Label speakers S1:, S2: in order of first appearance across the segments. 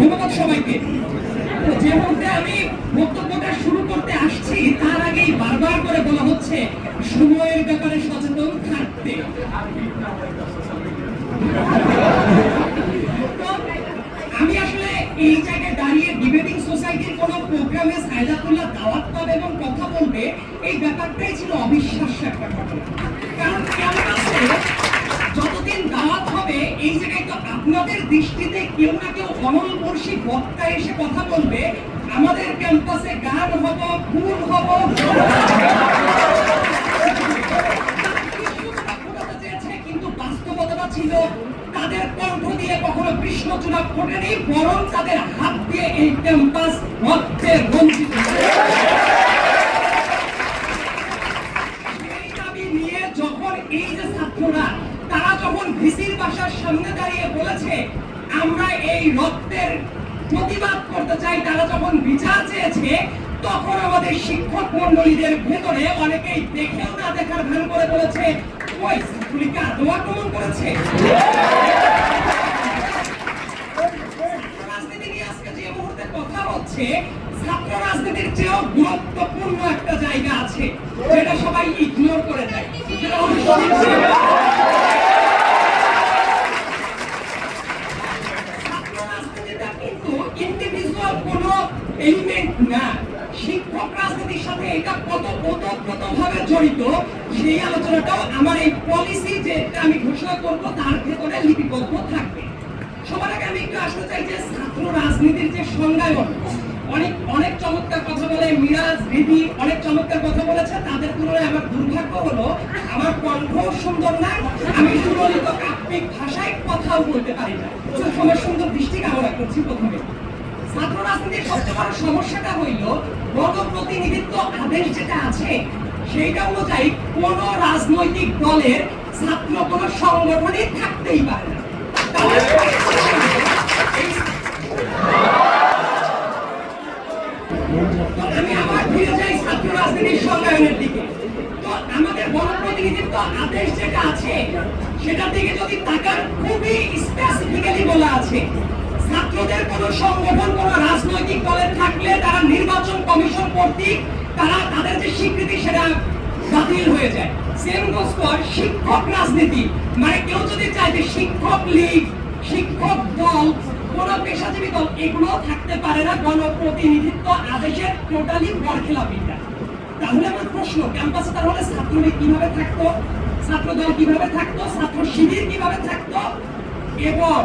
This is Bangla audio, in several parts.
S1: ধন্যবাদ সবাইকে। যে আমি বক্তব্যটা শুরু করতে আসছি, তার আগেই বারবার করে বলা হচ্ছে, সময়ের ব্যাপারে সচেতন থাকতে। আমি আসলে এই জায়গায় দাঁড়িয়ে ডিবেটিং সোসাইটির কোন প্রোগ্রামে সাইদাতুল্লাহ দাওয়াত পাবে এবং কথা বলবে, এই ব্যাপারটাই ছিল অবিশ্বাস্য একটা ঘটনা। কারণ ক্যাম্পাসে যতদিন দাওয়াত হবে, এই জায়গায় তো আপনাদের দৃষ্টিতে কেউ না কেউ অনলবর্ষী বক্তা এসে কথা বলবে, আমাদের ক্যাম্পাসে গান হব, ফুল হব ছিল তাদের কণ্ঠ দিয়ে কখনো কৃষ্ণচূড়া ফোটেনি, বরং তাদের হাত দিয়ে এই ক্যাম্পাস রক্তে রঞ্জিত এই দাবি নিয়ে যখন এই যে ছাত্ররা তারা যখন ভিসির বাসার সামনে দাঁড়িয়ে বলেছে আমরা এই রক্তের করতে চাই, তারা যখন বিচার চেয়েছে, তখন আমাদের শিক্ষক মন্ডলীদের ভেতরে অনেকেই দেখেও না দেখার ভান করে বলেছে, ওই আদৌ আক্রমণ করেছে? যে ছাত্র রাজনীতির চেয়েও গুরুত্বপূর্ণ একটা জায়গা আছে, যেটা সবাই ইগনোর করে দেয়। সেটা হলো শিক্ষা। ছাত্র রাজনীতিটা কিন্তু ইন্ডিভিজুয়াল কোনো এলিমেন্ট না শিক্ষক রাজনীতির সাথে এটা কত ওতপ্রোতভাবে জড়িত, সেই আলোচনাটাও আমার এই পলিসি যে আমি ঘোষণা করব, তার ভেতরে লিপিবদ্ধ থাকবে। সবার আগে আমি একটু আসতে চাই যে ছাত্র রাজনীতির যে সংজ্ঞায়ন, অনেক অনেক চমৎকার কথা বলে মিরাজ, দিদি অনেক চমৎকার কথা বলেছে, তাদের তুলনায় আমার দুর্ভাগ্য হলো, আমার কণ্ঠ সুন্দর না, আমি সুললিত কাব্যিক ভাষায় কথাও বলতে পারি না। সময় সুন্দর দৃষ্টি কামনা করছি প্রথমে। ছাত্র রাজনীতির সবচেয়ে বড় সমস্যাটা হইল, গণপ্রতিনিধিত্ব আদেশ যেটা আছে, সেইটা অনুযায়ী কোন রাজনৈতিক দলের ছাত্র কোন সংগঠনই থাকতেই পারে না। আমি আবার ফিরে যাই ছাত্র রাজনীতির সংজ্ঞায়নের দিকে। তো আমাদের গণপ্রতিনিধিত্ব আদেশ যেটা আছে, সেটার দিকে যদি তাকান, খুবই স্পেসিফিক্যালি বলা আছে ছাত্রদের কোন সংগঠন কোন রাজনৈতিক দলের থাকলে তারা নির্বাচন কমিশন কর্তৃক তারা তাদের যে স্বীকৃতি সেটা বাতিল হয়ে যায়। সেম গোস শিক্ষক রাজনীতি। মানে কেউ যদি চায় যে শিক্ষক লীগ, শিক্ষক দল, কোন পেশাজীবী দল এগুলো থাকতে পারে না গণপ্রতিনিধিত্ব আদেশের টোটালি বরখেলাপিটা। তাহলে আমার প্রশ্ন, ক্যাম্পাসে তাহলে ছাত্রলীগ কীভাবে থাকতো? ছাত্রদল কীভাবে থাকতো? ছাত্র শিবির কীভাবে থাকতো? এবং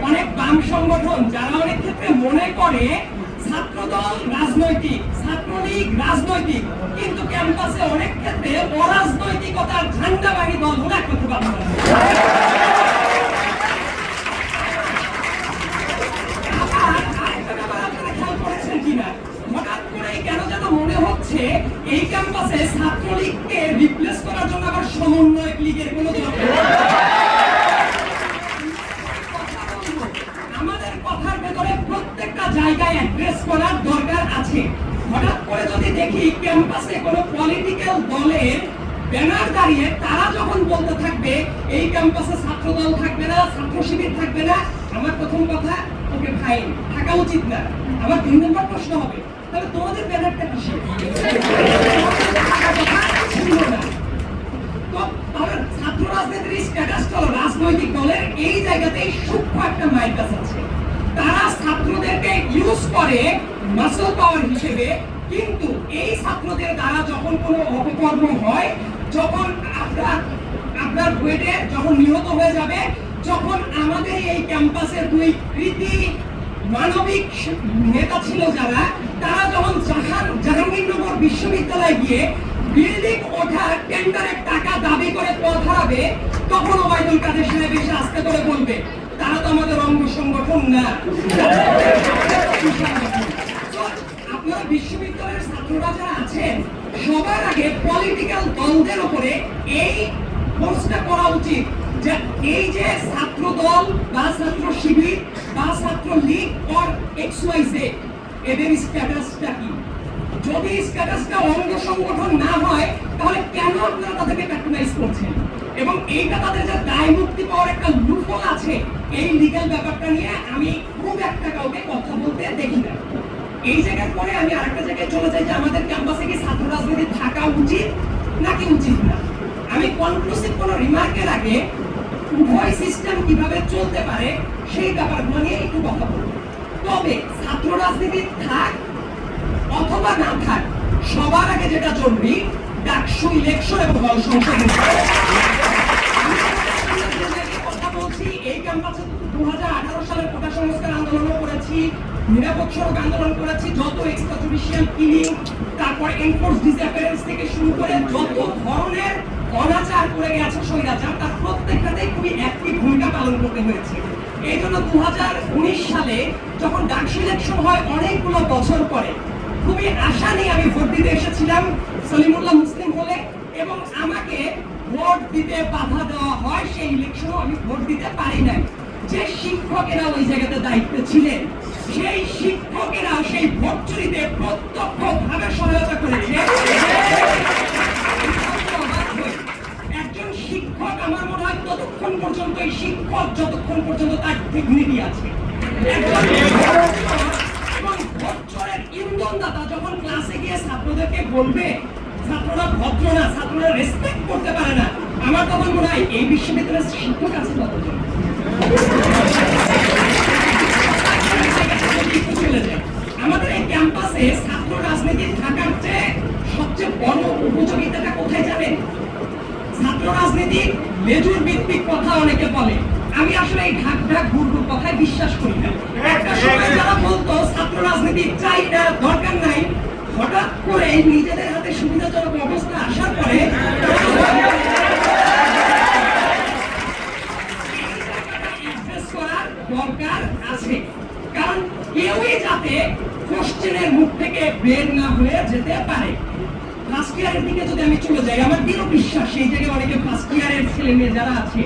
S1: অনেক বাম সংগঠন যারা অনেক ক্ষেত্রে মনে করে ছাত্রদল রাজনৈতিক, ছাত্রলীগ রাজনৈতিক, কিন্তু ক্যাম্পাসে অনেক ক্ষেত্রে অরাজনৈতিকতার ঝান্ডাবাহী দলগুলো একত্র পাবো করে মাসল পাওয়ার হিসেবে কিন্তু এই ছাত্রদের দ্বারা যখন কোনো অপকর্ম হয়, যখন আপনার আপনার বুয়েটে যখন নিহত হয়ে যাবে, যখন আমাদের এই ক্যাম্পাসের দুই কৃতি মানবিক নেতা ছিল যারা, তারা যখন জাহান, জাহাঙ্গীরনগর বিশ্ববিদ্যালয়ে গিয়ে বিল্ডিং ওঠার টেন্ডারের টাকা দাবি করে পথ হারাবে তখন ওবায়দুল কাদের সাহেব এসে আস্তে করে বলবে? তারা তো আমাদের অঙ্গ সংগঠন না। আপনারা বিশ্ববিদ্যালয়ের ছাত্ররা যারা আছেন, সবার আগে পলিটিক্যাল দলদের উপরে এই কোর্সটা করা উচিত যে এই যে ছাত্র দল বা ছাত্র শিবির বা Chhatra League or X Y Z এদের স্ট্যাটাসটা কি? যদি স্ট্যাটাসটা অঙ্গ সংগঠন না হয়, তাহলে কেন আপনারা তাদেরকে প্যাট্রোনাইজ করছেন? এবং এইটা তাদের যে দায় মুক্তি পাওয়ার একটা লুফল আছে, এই লিগ্যাল ব্যাপারটা নিয়ে আমি খুব একটা কাউকে কথা বলতে দেখি না। এই জায়গার পরে আমি আরেকটা জায়গায় চলে যাই যে আমাদের ক্যাম্পাসে কি ছাত্র রাজনীতি থাকা উচিত নাকি উচিত না? আমি কনক্লুসিভ কোনো রিমার্কের আগে উভয় সিস্টেম কীভাবে চলতে পারে সেই ব্যাপারগুলো নিয়ে একটু কথা বলব। তবে ছাত্র রাজনীতি থাক অথবা না থাক, সবার আগে যেটা জরুরি ডাকসু ইলেকশন এবং সংসদ এই ক্যাম্পাসে দু সালের কোটা সংস্কার আন্দোলনও করেছি, নিরাপদ সড়ক আন্দোলন করেছি, যত এক্সট্রা কিলিং তারপর এনফোর্স ডিসঅ্যাপিয়ারেন্স থেকে শুরু করে যত ধরনের অনাচার করে গেছে স্বৈরাচার তার প্রত্যেকটাতেই খুবই অ্যাক্টিভ ভূমিকা পালন করতে হয়েছে। এই জন্য দু হাজার উনিশ সালে যখন ডাকসু ইলেকশন হয়, অনেকগুলো বছর পরে খুবই আশা নিয়ে আমি ভোট দিতে এসেছিলাম সলিমুল্লাহ মুসলিম হলে এবং আমাকে ভোট দিতে বাধা দেওয়া হয় সেই ইলেকশনও আমি ভোট দিতে পারি নাই। যে শিক্ষকেরা ওই জায়গাতে দায়িত্বে ছিলেন, সেই শিক্ষকেরা সেই ভোট চুরিতে প্রত্যক্ষভাবে সহায়তা করেছে। একজন শিক্ষক আমার মনে হয় ততক্ষণ পর্যন্ত, এই শিক্ষক যতক্ষণ পর্যন্ত তার ডিগনিটি আছে। একজন ইন্ধনদাতা যখন ক্লাসে গিয়ে ছাত্রদেরকে বলবে, ছাত্ররা ভদ্র না, ছাত্ররা রেসপেক্ট করতে পারে না, আমার তখন মনে হয় এই বিশ্ববিদ্যালয়ের শিক্ষক আছে কতজন? আমাদের এই ক্যাম্পাসে ছাত্র রাজনীতি থাকার চেয়ে সবচেয়ে বড় উপযোগিতাটা কোথায় জানেন? ছাত্র রাজনীতি লেজুর ভিত্তিক কথা অনেকে বলে। আমি আসলে এই ঢাক ঘুরঘুর কথায় বিশ্বাস করি না। একটা সময় যারা বলতো, ছাত্র রাজনীতি চাই না দরকার নাই। হঠাৎ করে নিজেদের হাতে সুবিধাজনক অবস্থা আসার পরে দরকার আছে। কারণ কেউই যাতে কোশ্চেনের মুখ থেকে বের না হয়ে যেতে পারে। ফার্স্ট ইয়ারের দিকে যদি আমি চলে যাই, আমার দৃঢ় বিশ্বাস, সেই জায়গায় অনেকে ফার্স্ট ইয়ারের ছেলে মেয়ে যারা আছে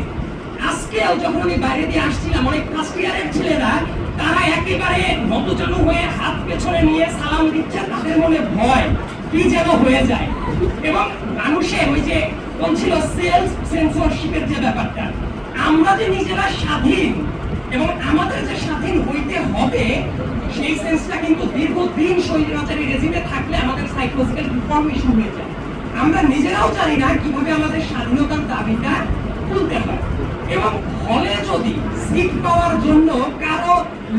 S1: আজকেও যখন আমি বাইরে দিয়ে আসছিলাম, অনেক ফার্স্ট ইয়ারের ছেলেরা, তারা একেবারে নতজানু হয়ে হাত পেছনে নিয়ে সালাম দিচ্ছে তাদের মনে ভয়, কি যেন হয়ে যায়। এবং মানুষের ওই যে বলছিল সেলস সেন্সরশিপের যে ব্যাপারটা, আমরা যে নিজেরা স্বাধীন এবং আমাদের যে স্বাধীন হইতে হবে, সেই সেন্সটা কিন্তু দীর্ঘদিন স্বৈরাচারী রেজিমে থাকলে আমাদের সাইকোলজিক্যাল ডিফরমেশন হয়ে যায়। আমরা নিজেরাও জানি না কীভাবে আমাদের স্বাধীনতার দাবিটা তুলতে হয়। এবং হলে যদি সিট পাওয়ার জন্য কারও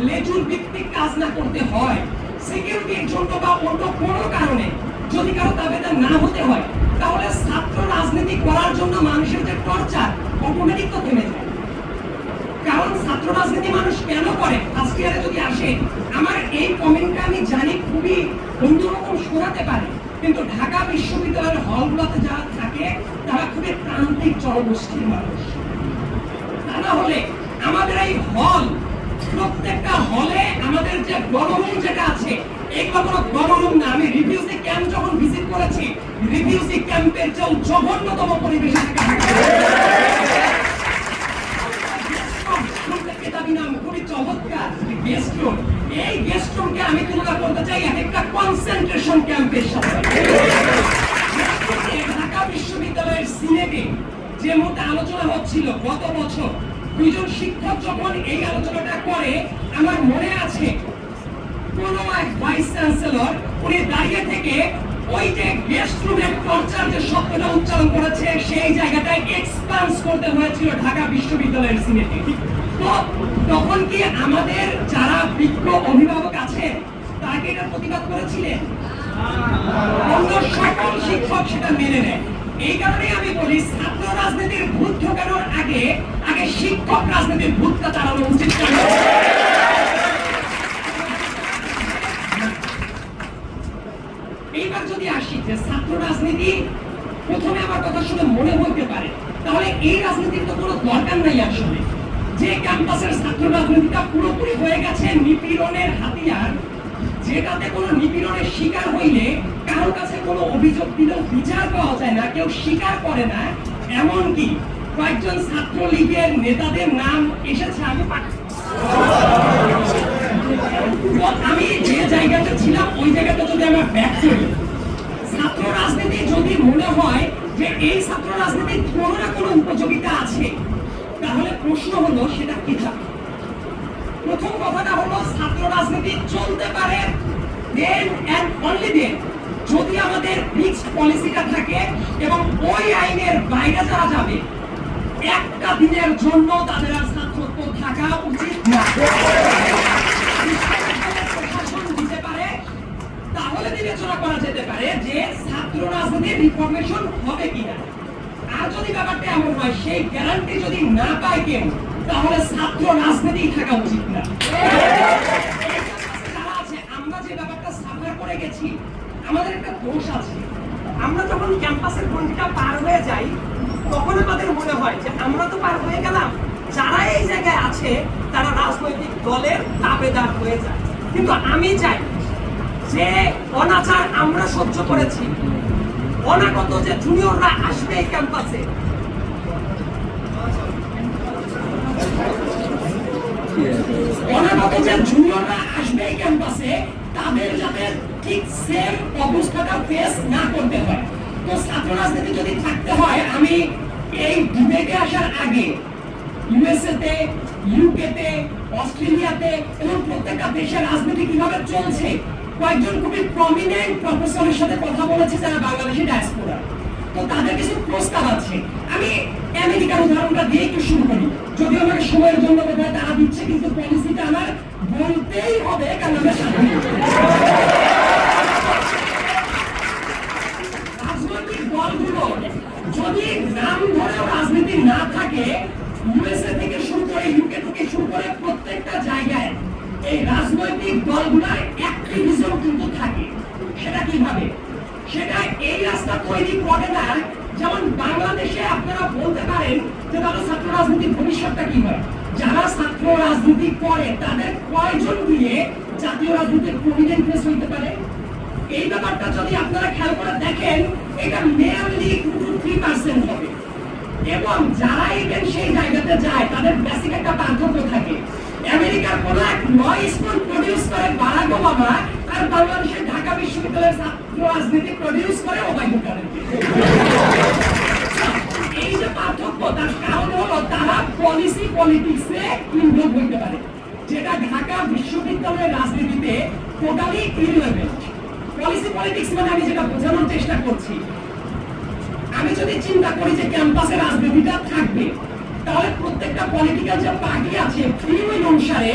S1: লেজুর ভিত্তিক কাজ না করতে হয় সিকিউরিটির জন্য বা অন্য কোনো কারণে যদি কারও দাবিদার না হতে হয়, তাহলে ছাত্র রাজনীতি করার জন্য মানুষের যে টর্চার অটোমেটিক তো থেমে যায়। কারণ ছাত্র রাজনীতি মানুষ কেন করে? ফার্স্ট যদি আসে, আমার এই কমেন্টটা আমি জানি খুবই অন্যরকম শোনাতে পারে। কিন্তু ঢাকা বিশ্ববিদ্যালয়ের হলগুলোতে যারা থাকে, তারা খুবই প্রান্তিক জনগোষ্ঠীর মানুষ। না হলে আমাদের এই হল, প্রত্যেকটা হলে আমাদের যে গণরুম যেটা আছে এগুলো কোনো গণরুম না, আমি রিভিউসি ক্যাম্প যখন ভিজিট করেছি রিভিউসি ক্যাম্পের যে জঘন্যতম পরিবেশে আমি তুলনা করতে চাই একটা কনসেন্ট্রেশন ক্যাম্পের সাথে। ঢাকা বিশ্ববিদ্যালয়ের সিনেটে যে মুহূর্তে আলোচনা হচ্ছিল গত বছর দুইজন শিক্ষক যখন এই আলোচনাটা করে, আমার মনে আছে, কোন এক ভাইস চ্যান্সেলর উনি দাঁড়িয়ে থেকে ওই যে গেস্ট রুমের টর্চার যে শব্দটা উচ্চারণ করেছে, সেই জায়গাটায় এক্সপান্স করতে হয়েছিল ঢাকা বিশ্ববিদ্যালয়ের সিনেটে। তো তখন কি আমাদের যারা বিজ্ঞ অভিভাবক আছে, তারা কি এটার প্রতিবাদ করেছিলেন? অন্য সকল শিক্ষক সেটা মেনে নেয়। এই কারণে আমি বলি, ছাত্র রাজনীতির ভূত ঢোকানোর আগে আগে শিক্ষক রাজনীতির ভূতটা চালানো উচিত এইবার যদি আসি যে ছাত্র রাজনীতি, প্রথমে আমার কথা শুনে মনে হইতে পারে, তাহলে এই রাজনীতির তো কোনো দরকার নাই আসলে। যে ক্যাম্পাসের ছাত্র রাজনীতিটা পুরোপুরি হয়ে গেছে নিপীড়নের হাতিয়ার যেটাতে কোনো নিপীড়নের শিকার হইলে কারও কাছে কোনো অভিযোগ দিলেও বিচার পাওয়া যায় না, কেউ স্বীকার করে না, এমনকি কয়েকজন ছাত্রলীগের নেতাদের নাম এসেছে আমি আমি যে জায়গাতে ছিলাম, ওই জায়গাতে যদি আমার ব্যাক করি, ছাত্র রাজনীতি যদি মনে হয় যে এই ছাত্র রাজনীতির কোনো না কোনো উপযোগিতা আছে, তাহলে প্রশ্ন হলো সেটা কি থাকে প্রথম কথাটা হলো ছাত্র রাজনীতি চলতে পারে দেন অ্যান্ড অনলি দেন যদি আমাদের ফিক্সড পলিসিটা থাকে এবং ওই আইনের বাইরে যারা যাবে, একটা দিনের জন্য তাদের আর ছাত্রত্ব থাকা উচিত না। তাহলে বিবেচনা করা যেতে পারে যে ছাত্র রাজনীতির রিফরমেশন হবে কিনা। আর যদি ব্যাপারটা এমন হয়, সেই গ্যারান্টি যদি না পায় কেউ তাহলে ছাত্র রাজনীতি থাকা উচিত না। আমরা যে ব্যাপারটা করে গেছি, আমাদের একটা দোষ আছে। আমরা যখন ক্যাম্পাসের পার হয়ে যাই তখন আমাদের মনে হয় যে আমরা তো পার হয়ে গেলাম। যারা এই জায়গায় আছে, তারা রাজনৈতিক দলের দাবেদার হয়ে যায়। কিন্তু আমি চাই যে অনাচার আমরা সহ্য করেছি। অনাগত যে জুনিয়ররা আসবে এই ক্যাম্পাসে অনাগত যে জুনিয়ররা আসবে ক্যাম্পাসে তাদের যাতে ঠিক সেম অবস্থাটা ফেস অস্ট্রেলিয়াতে এবং প্রত্যেকটা দেশের রাজনীতি কীভাবে চলছে কয়েকজন খুবই প্রমিনেন্ট প্রফেসরের সাথে কথা বলেছে যারা বাংলাদেশি ডায়াসপোরা তো তাদের কিছু প্রস্তাব আছে। আমি আমেরিকার উদাহরণটা দিয়ে একটু শুরু করি। যদিও আমাকে সময়ের জন্য বোধহয় তারা দিচ্ছে কিন্তু পলিসিটা আমার বলতেই হবে, কারণ আমরা স্বাধীন। রাজনৈতিক দলগুলো যদি নাম ধরেও রাজনীতি না থাকে ইউএসএ থেকে শুরু করে ইউকে থেকে শুরু করে প্রত্যেকটা জায়গায় এই রাজনৈতিক দলগুলোর অ্যাক্টিভিজম কিন্তু থাকে। সেটা কীভাবে? সেটা এই রাস্তা তৈরি করে না। যেমন বাংলাদেশে আপনারা বলতে পারেন যে তারা ছাত্র রাজনীতির ভবিষ্যৎটা কি হয়? যারা ছাত্র রাজনীতি করে, তাদের কয়জন দিয়ে জাতীয় রাজনীতির প্রমিনেন্ট ফেস হইতে পারে? এই ব্যাপারটা যদি আপনারা খেয়াল করে দেখেন, এটা মেয়ারলি টু থ্রি পার্সেন্ট হবে। এবং যারা ইভেন সেই জায়গাতে যায়, তাদের বেসিক একটা পার্থক্য থাকে। আমেরিকার কোন এক ল স্কুল প্রডিউস করে বারাক ওবামা আর বাংলাদেশের ঢাকা বিশ্ববিদ্যালয়ের ছাত্র রাজনীতি প্রডিউস করে ওবাই বুকারেনকে এই যে পার্থক্য, তার কারণ হলো তারা পলিসি পলিটিক্সে ইনভলভ হইতে পারে, যেটা ঢাকা বিশ্ববিদ্যালয়ের রাজনীতিতে টোটালি ইরিলেভেন্ট পলিসি পলিটিক্স মানে আমি যেটা বোঝানোর চেষ্টা করছি, আমি যদি চিন্তা করি যে ক্যাম্পাসে রাজনীতিটা থাকবে তাহলে প্রত্যেকটা পলিটিক্যাল যে পার্টি আছে ফ্রি অনুসারে,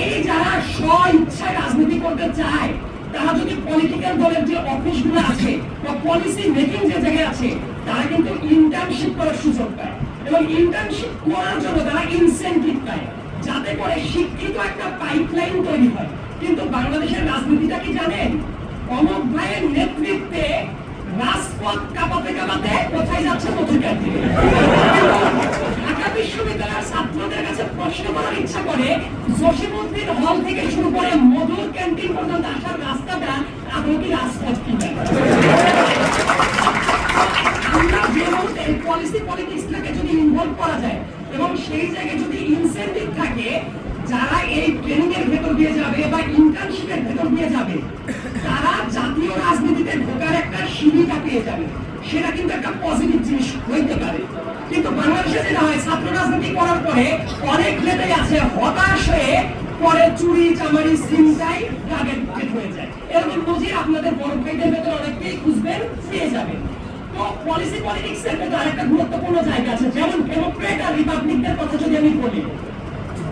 S1: এই যারা স্ব ইচ্ছায় রাজনীতি করতে চায়, তারা যদি পলিটিক্যাল দলের যে অফিসগুলো আছে বা পলিসি মেকিং যে জায়গায় আছে, তারা কিন্তু ইন্টার্নশিপ করার সুযোগ পায়। এবং ইন্টার্নশিপ করার জন্য তারা ইনসেন্টিভ পায়। যাতে করে শিক্ষিত একটা পাইপলাইন তৈরি হয়। কিন্তু বাংলাদেশের রাজনীতিটা কি জানেন? অমক ভাইয়ের নেতৃত্বে রাজপথ কাঁপাতে কাঁপাতে কোথায় যাচ্ছে পত্রিকার ঢাকা বিশ্ববিদ্যালয়ের ছাত্রদের কাছে প্রশ্ন করার ইচ্ছা করে জসিমুদ্দিন হল থেকে শুরু করে মধুর ক্যান্টিন পর্যন্ত আসার রাস্তাটা কি রাজপথ কিনা? পলিসি পলিটিক্সটাকে যদি ইনভলভ করা যায় এবং সেই জায়গায় যদি ইনসেন্টিভ থাকে, যারা এই ট্রেনিং এর ভেতর দিয়ে যাবে বা ইন্টার্নশিপের ভেতর দিয়ে যাবে তারা জাতীয় রাজনীতিতে ঢোকার একটা সুবিধা পেয়ে যাবে। সেটা কিন্তু একটা পজিটিভ জিনিস হইতে পারে। কিন্তু বাংলাদেশে যেটা হয়, ছাত্র রাজনীতি করার পরে অনেক নেতাই আছে হতাশ হয়ে পরে চুরি, চামারি সিমটাই টার্গেট হয়ে যায়। এরকম নজির আপনাদের বড় ভাইদের ভেতরে অনেককেই খুঁজবেন, পেয়ে যাবেন। তো পলিসি পলিটিক্স এর মধ্যে আরেকটা গুরুত্বপূর্ণ জায়গা আছে। যেমন ডেমোক্রেট আর রিপাবলিকদের কথা যদি আমি বলি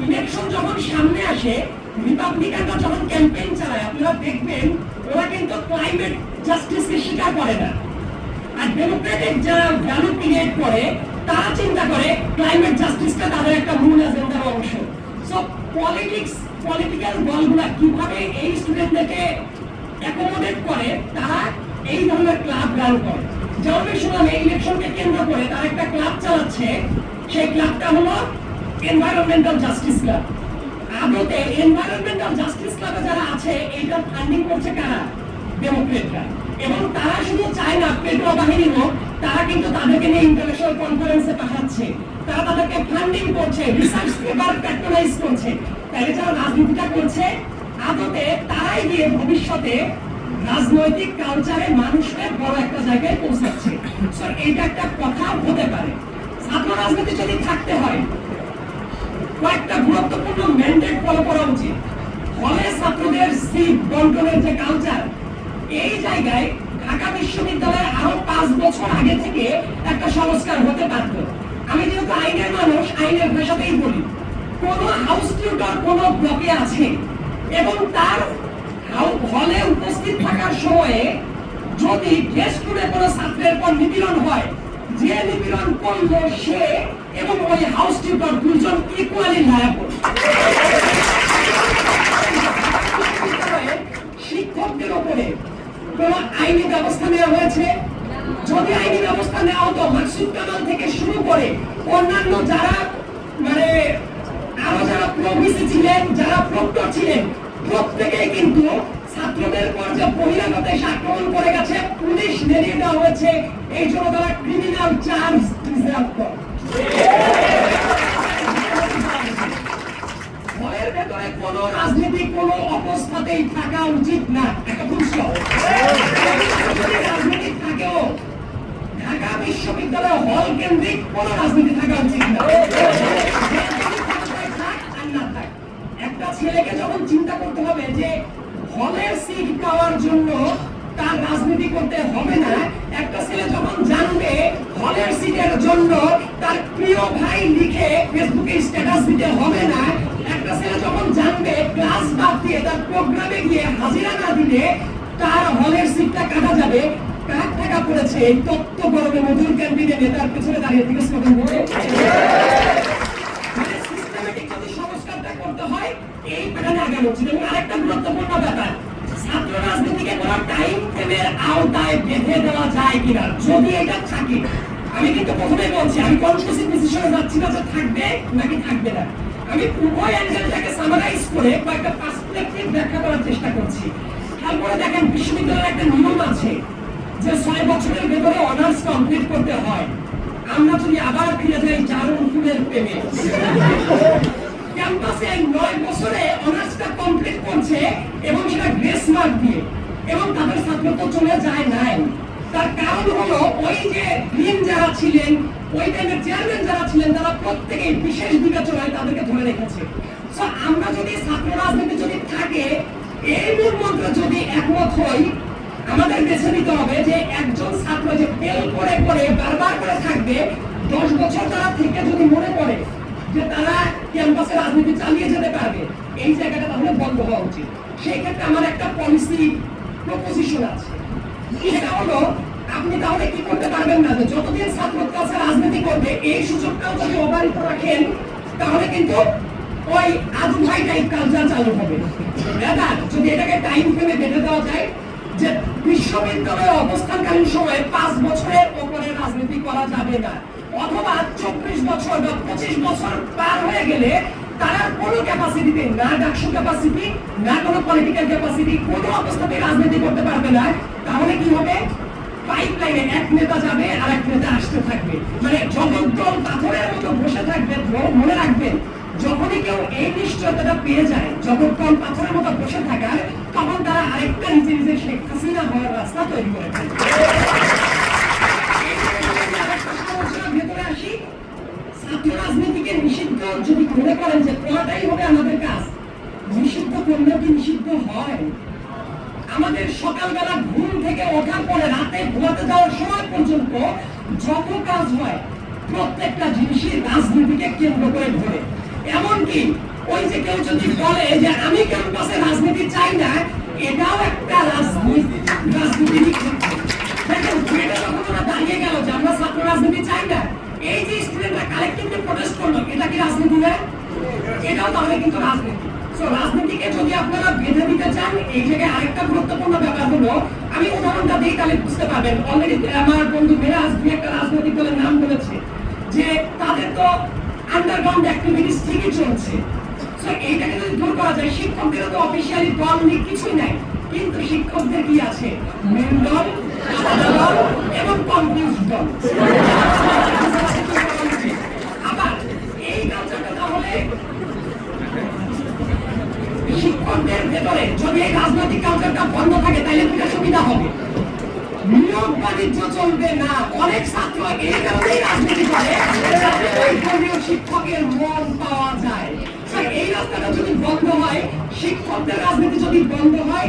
S1: ইলেকশন যখন সামনে আসে রিপাবলিকানরা যখন ক্যাম্পেইন চালায়, আপনারা দেখবেন ওরা কিন্তু ক্লাইমেট জাস্টিসকে স্বীকার করে না। আর ডেমোক্রেটিক যারা ভ্যালু ক্রিয়েট করে, তারা চিন্তা করে ক্লাইমেট জাস্টিসটা তাদের একটা মূল এজেন্ডার অংশ। সো পলিটিক্স পলিটিক্যাল দলগুলা কীভাবে এই স্টুডেন্টদেরকে অ্যাকোমোডেট করে, তারা এই ধরনের ক্লাব রান করে। যেমন শুনলাম, এই ইলেকশনকে কেন্দ্র করে তারা একটা ক্লাব চালাচ্ছে। সেই ক্লাবটা হলো এনভায়রনমেন্টাল জাস্টিস ক্লাব আদতে এনভায়রনমেন্টাল জাস্টিস ক্লাবে যারা আছে, এইটা ফান্ডিং করছে কারা? ডেমোক্রেটরা এবং তারা শুধু চায় না পেট্রো বাহিনী হোক, তারা কিন্তু তাদেরকে নিয়ে ইন্টারন্যাশনাল কনফারেন্সে পাঠাচ্ছে। তারা তাদেরকে ফান্ডিং করছে রিসার্চ পেপার প্যাট্রোনাইজ করছে। তাহলে যারা রাজনীতিটা করছে, আদতে তারাই গিয়ে ভবিষ্যতে রাজনৈতিক কালচারে মানুষকে বড় একটা জায়গায় পৌঁছাচ্ছে। এইটা একটা কথা হতে পারে। ছাত্র রাজনীতি যদি থাকতে হয় কয়েকটা গুরুত্বপূর্ণ ম্যান্ডেট ফলো করা উচিত। ফলে ছাত্রদের সিট বন্টনের যে কালচার এই জায়গায় ঢাকা বিশ্ববিদ্যালয়ে আরও পাঁচ বছর আগে থেকে একটা সংস্কার হতে পারত আমি যেহেতু আইনের মানুষ, আইনের ভাষাতেই বলি, কোন হাউস টিউটর কোন ব্লকে আছে। এবং তার হলে উপস্থিত থাকার সময়ে যদি গেস্ট রুমে কোনো ছাত্রের পর নিপীড়ন হয়, যে নিপীড়ন করল সে এবং ওই হাউস টিউটর দুজন ইকুয়ালি লায়াবল শিক্ষকদের উপরে কোন আইনি ব্যবস্থা নেওয়া হয়েছে? যদি আইনি ব্যবস্থা নেওয়া হতো মাকসুদ কামাল থেকে শুরু করে অন্যান্য যারা মানে আরও যারা প্রভিসি ছিলেন, যারা প্রক্টর ছিলেন, প্রত্যেকেই কিন্তু ছাত্রদের যে বহিরাগত এসে আক্রমণ করে গেছে। পুলিশ নেড়িয়ে দেওয়া হয়েছে, এই জন্য তারা ক্রিমিনাল চার্জ রিজার্ভ করে। রাজনীতি কোন অবস্থাতেই থাকা উচিত না। একটা ঢাকা বিশ্ববিদ্যালয় হল কেন্দ্রিক কোন রাজনীতি থাকা উচিত না। একটা ছেলেকে যখন চিন্তা করতে হবে যে হলের সিট পাওয়ার জন্য তার রাজনীতি করতে হবে না, একটা ছেলে যখন জানবে হলের সিটের জন্য তার প্রিয় ভাই লিখে ফেসবুকে স্ট্যাটাস দিতে হবে না। একটা ছেলে যখন জানবে ক্লাস বাদ দিয়ে তার প্রোগ্রামে গিয়ে হাজিরা না দিলে তার হলের সিটটা কাটা যাবে। কার টাকা পড়েছে? এই তত্ত্ব গরমে মধুর ক্যান্টিনে নেতার পেছনে দাঁড়িয়ে স্লোগান বলে মানে সংস্কারটা করতে হয়, এই আরেকটা গুরুত্বপূর্ণ ব্যাপার, রাজনীতিকে কোনো টাইম ফ্রেমের আওতায় বেঁধে দেওয়া যায় কিনা, যদি এটা থাকে। আমি কিন্তু প্রথমেই বলছি, আমি কনক্লুসিভ ডিসিশনে যাচ্ছি না যে থাকবে নাকি থাকবে না। আমি উভয় অ্যাঙ্গেলটাকে সামারাইজ করে কয়েকটা পার্সপেক্টিভ ব্যাখ্যা করার চেষ্টা করছি। তারপরে দেখেন, বিশ্ববিদ্যালয়ের একটা নিয়ম আছে যে ছয় বছরের ভেতরে অনার্স কমপ্লিট করতে হয়। আমরা যদি আবার ফিরে যাই চারণ ফুলের প্রেমে। ক্যাম্পাসে নয় বছরে অনার্সটা কমপ্লিট করছে এবং সেটা গ্রেস মার্ক দিয়ে। এবং তাদের ছাত্র তো চলে যায় নাই। তার কারণ হলো ওই যে ডিন যারা ছিলেন ওই টাইমের চেয়ারম্যান যারা ছিলেন তারা প্রত্যেকেই বিশেষ বিবেচনায় তাদেরকে ধরে রেখেছে। So, আমরা যদি ছাত্র রাজনীতি যদি থাকে এই মূল মন্ত্র যদি একমত হই আমাদের বেছে নিতে হবে যে একজন ছাত্র যে ফেল করে করে বারবার করে থাকবে দশ বছর তারা থেকে যদি মনে করে যে তারা ক্যাম্পাসে রাজনীতি চালিয়ে যেতে পারবে, এই জায়গাটা তাহলে বন্ধ হওয়া উচিত। সেই ক্ষেত্রে আমার একটা পলিসি প্রপোজিশন আছে। সেটা হলো, আপনি তাহলে কি করতে পারবেন না যতদিন ছাত্র কাছে রাজনীতি করবে, এই সুযোগটাও যদি অবারিত রাখেন, তাহলে কিন্তু ওই আদু ভাই টাইপ কালচার চালু হবে। দাদা যদি এটাকে টাইম ফ্রেমে বেঁধে দেওয়া যায় যে বিশ্ববিদ্যালয়ে অবস্থানকালীন সময়ে পাঁচ বছরের ওপরে রাজনীতি করা যাবে না। অথবা চব্বিশ বছর বা পঁচিশ বছর পার হয়ে গেলে তারা কোনো ক্যাপাসিটিতে না ডাকসু ক্যাপাসিটি না কোনো পলিটিক্যাল ক্যাপাসিটি কোনো অবস্থাতে রাজনীতি করতে পারবে না, তাহলে কি হবে? পাইপলাইনে এক নেতা যাবে আর এক নেতা আসতে থাকবে। মানে জগদ্দল পাথরের মতো বসে থাকবে মনে রাখবেন যখনই কেউ এই নিশ্চয়তাটা পেয়ে যায় জগদ্দল পাথরের মতো বসে থাকার, তখন তারা আরেকটা নিজে নিজে শেখ হাসিনা হওয়ার রাস্তা তৈরি করে ফেলবে আরেকটা আসি ছাত্র রাজনীতিকে নিষিদ্ধ যদি মনে করেন যে করাটাই হবে আমাদের কাজ, নিষিদ্ধ করলেও কি নিষিদ্ধ হয়? আমাদের সকালবেলা ঘুম থেকে ওঠার পরে রাতে ঘুমাতে যাওয়ার সময় পর্যন্ত যত কাজ হয়, প্রত্যেকটা জিনিসই রাজনীতিকে কেন্দ্র করে ধরে এমনকি ওই যে কেউ যদি বলে যে আমি ক্যাম্পাসে রাজনীতি চাই না, এটাও একটা রাজনীতি ক্ষেত্র। দেখেন এটা যখন ওরা দাঁড়িয়ে গেল যে আমরা ছাত্র রাজনীতি চাই না এই যে স্টুডেন্টরা কালেক্টিভলি প্রোটেস্ট করল এটা কি রাজনীতি না? এটাও তাহলে কিন্তু রাজনীতি। So, রাজনীতিকে যদি আপনারা বেঁধে দিতে চান এই আরেকটা গুরুত্বপূর্ণ ব্যাপার হলো আমি উদাহরণটা দিই তাহলে বুঝতে পারবেন। অলরেডি আমার বন্ধু মেরাজ দুই একটা রাজনৈতিক দলের নাম বলেছে যে তাদের তো আন্ডারগ্রাউন্ড অ্যাক্টিভিটিস ঠিকই চলছে। এইটাকে যদি দূর করা যায় শিক্ষকদের তো অফিসিয়ালি দল নেই কিছুই নাই। কিন্তু শিক্ষকদের কি আছে? মেন তাহলে শিক্ষকদের ভেতরে যদি এই রাজনৈতিক কালচারটা বন্ধ থাকে, তাহলে দুটা সুবিধা হবে। নিয়োগ বাণিজ্য চলবে না। অনেক ছাত্র এই কারণেই রাজনীতি করে শিক্ষকের মন পাওয়া যায়। এই রাস্তাটা যদি বন্ধ হয়, শিক্ষকদের রাজনীতি যদি বন্ধ হয়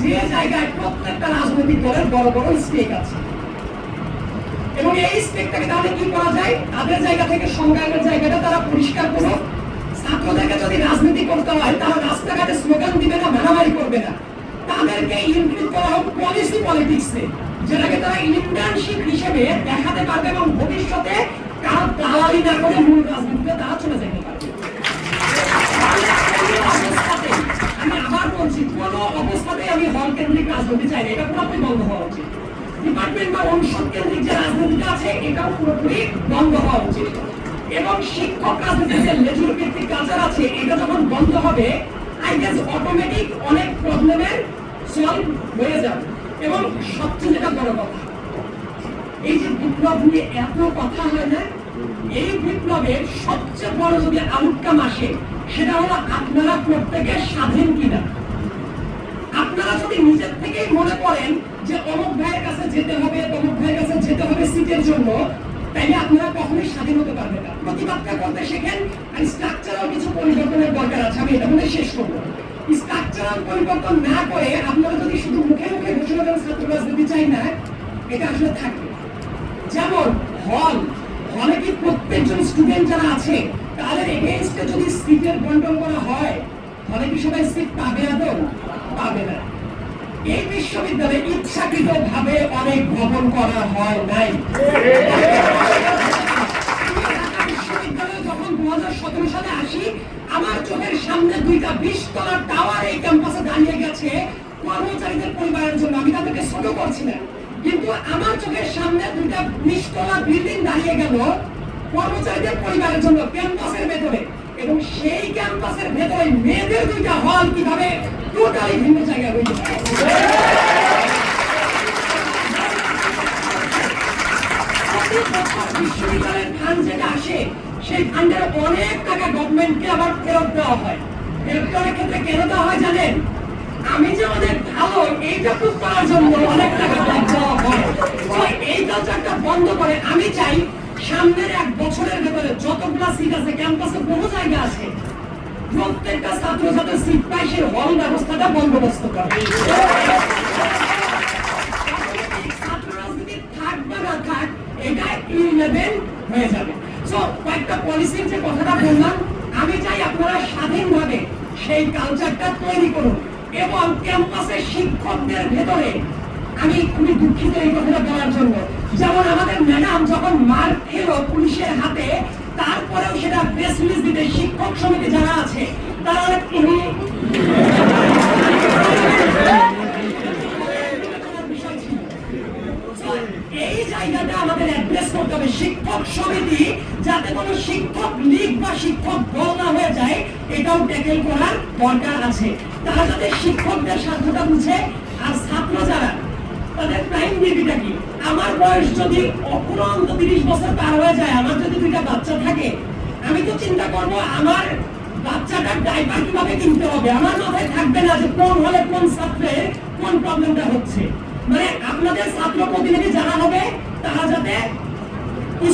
S1: যে জায়গায় প্রত্যেকটা রাজনৈতিক দলের বড় বড় স্টেক আছে। এবং এই স্টেকটাকে তাহলে কি করা যায়? তাদের জায়গা থেকে সংগ্রামের জায়গাটা তারা পরিষ্কার করো ছাত্রদেরকে যদি রাজনীতি করতে হয় তাহলে রাস্তাঘাটে স্লোগান দিবে না, মারামারি করবে না। তাদেরকে ইনক্লুড করা হোক পলিসি পলিটিক্সে যেটাকে তারা ইন্টার্নশিপ হিসেবে দেখাতে পারবে এবং ভবিষ্যতে কারও দালালি না করে মূল রাজনীতিতে তারা চলে যেতে পারবে। আমি আবার বলছি, কোন অবস্থাতেই আমি হল কেন্দ্রিক রাজনীতি চাই না, এটা পুরোপুরি বন্ধ হওয়া উচিত। ডিপার্টমেন্ট বা অনুষদ কেন্দ্রিক যে রাজনীতিটা আছে, এটাও পুরোপুরি বন্ধ হওয়া উচিত। এবং শিক্ষক রাজনীতির যে লেজুর ভিত্তিক কালচার আছে, এটা যখন বন্ধ হবে আই গেস অটোমেটিক অনেক প্রবলেমের সলভ হয়ে যাবে। এবং সবচেয়ে যেটা বড় কথা, এই যে বিপ্লব নিয়ে এত কথা হয় না, এই বিপ্লবের সবচেয়ে বড় যদি আউটকাম আসে সেটা হলো আপনারা প্রত্যেকে স্বাধীন কিনা? আপনারা যদি নিজের থেকেই মনে করেন যে অমুক ভাইয়ের কাছে যেতে হবে তমুক ভাইয়ের কাছে যেতে হবে সিটের জন্য, তাইলে আপনারা কখনোই স্বাধীন হতে পারবেন না। প্রতিবাদটা করতে শেখেন আর স্ট্রাকচারাল কিছু পরিবর্তনের দরকার আছে, আমি এটা বলে শেষ করব। স্ট্রাকচারাল পরিবর্তন না করে আপনারা যদি শুধু মুখে মুখে ঘোষণা করেন ছাত্র রাজনীতি চাই না, এটা আসলে থাকবে যেমন হল, হলে কি প্রত্যেকজন স্টুডেন্ট যারা আছে তাদের এগেইনস্টে যদি সিটের বন্টন করা হয়, তাহলে কি সবাই সিট পাবে আদৌ? পাবে না। এই বিশ্ববিদ্যালয়ে ইচ্ছাকৃত ভাবে অনেক ভবন করা হয় নাই। আমার চোখের সামনে দুইটা বিশ তলার টাওয়ার এই ক্যাম্পাসে দাঁড়িয়ে গেছে। কর্মচারীদের পরিবারের জন্য। আমি তাদেরকে ছোট করছি কিন্তু আমার চোখের সামনে দুইটা বিশ তলা বিল্ডিং দাঁড়িয়ে গেল। কর্মচারীদের পরিবারের জন্য ক্যাম্পাসের ভেতরে। এবং সেই ক্যাম্পাসের ভেতরে মেয়েদের দুইটা হল কীভাবে? টোটালি ভিন্ন জায়গায় বছর বিশ্ববিদ্যালয়ের ফান্ড যেটা আসে, সেই ফান্ডের অনেক টাকা গভর্নমেন্টকে আবার ফেরত দেওয়া হয়। ফেরত দেওয়ার ক্ষেত্রে কেন দেওয়া হয় জানেন? আমি যে অনেক ভালো, এইটা প্রুভ করার জন্য অনেক টাকা দেওয়া হয়। এই কালচারটা বন্ধ করে। আমি চাই সামনের এক বছরের ভেতরে যতগুলা সিট আছে, ক্যাম্পাসে বহু জায়গা আছে। প্রত্যেকটা ছাত্র যাতে সিট পায় সেই হল ব্যবস্থাটা বন্দোবস্ত করে। সো শিক্ষকদের ভেতরে আমি খুবই দুঃখিত এই কথাটা বলার জন্য। যেমন আমাদের ম্যাডাম যখন মার খেলো পুলিশের হাতে, তারপরেও সেটা প্রেস রিলিজ দিতে শিক্ষক সমিতি যারা আছে, তারা অনেক এই জায়গাটা আমাদের অ্যাড্রেস করতে হবে। শিক্ষক সমিতি, যাতে কোনো শিক্ষক লীগ বা শিক্ষক দল না হয়ে যায়, এটাও ট্যাকেল করার দরকার আছে। তারা যাতে শিক্ষকদের স্বার্থটা বুঝে, আর ছাত্র যারা তাদের প্রাইম ডিউটিটা কি? আমার বয়স যদি অপুরন্ত তিরিশ বছর পার হয়ে যায়, আমার যদি দুইটা বাচ্চা থাকে, আমি তো চিন্তা করব আমার বাচ্চাটার ডাইপার কীভাবে কিনতে হবে? আমার মাথায় থাকবে না যে কোন হলে কোন ছাত্রের কোন প্রবলেমটা হচ্ছে। মানে আপনাদের ছাত্র প্রতিনিধি যারা হবে, তারা যাতে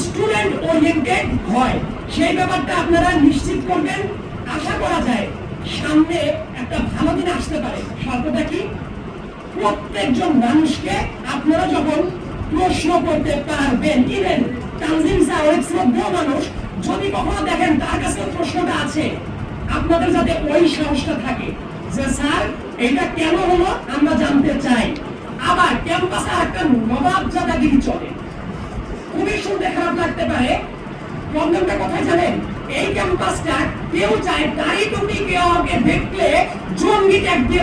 S1: স্টুডেন্ট ওরিয়েন্টেড হয়, সেই ব্যাপারটা আপনারা নিশ্চিত করবেন। আশা করা যায়, সামনে একটা ভালো দিন আসতে পারে। শর্তটা কি? প্রত্যেকজন মানুষকে আপনারা যখন প্রশ্ন করতে পারবেন ইভেন তানজিম অনেক শ্রদ্ধ মানুষ, যদি কখনো দেখেন তার কাছে প্রশ্নটা আছে, আপনাদের যাতে ওই সাহসটা থাকে যে স্যার এটা কেন হলো আমরা জানতে চাই। আবার ক্যাম্পাসে একটা নবাব জাদাগিরি চলে। খুবই শুনতে খারাপ লাগতে পারে। প্রবলেমটা কোথায় জানেন? এই ক্যাম্পাসটা কেউ চায় দাড়ি টুপি কেউ ওকে দেখলে জঙ্গি ট্যাগ দিয়ে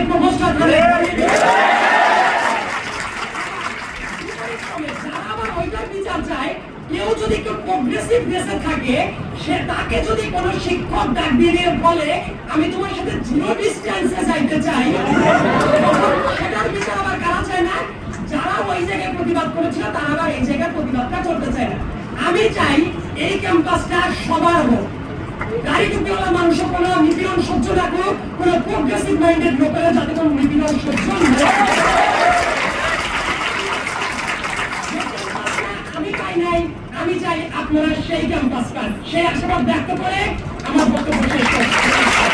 S1: বিচার চায়, কেউ যদি একটু প্রগ্রেসিভ দেশে থাকে, সে তাকে যদি কোনো শিক্ষক ডাক দিয়ে বলে, আমি তোমার সাথে জিরো ডিস্টেন্সে যাইতে চাই, সেটার বিচার আবার কারা চায় না? যারা ওই জায়গায় প্রতিবাদ করেছিল, তারা আবার এই জায়গায় প্রতিবাদটা করতে চায় না। আমি চাই এই ক্যাম্পাসটা সবার হোক। গাড়ি টুপিওয়ালা মানুষের নিপীড়ন সহ্য না করুক কোনো প্রোগ্রেসিভ মাইন্ডেড লোকেরা যাতে কোনো নিপীড়ন সহ্য আমি চাই নাই, আমি চাই আপনারা সেই ক্যাম্পাস পান। সেই আশাবাদ ব্যক্ত করে আমার বক্তব্য শেষ করছি।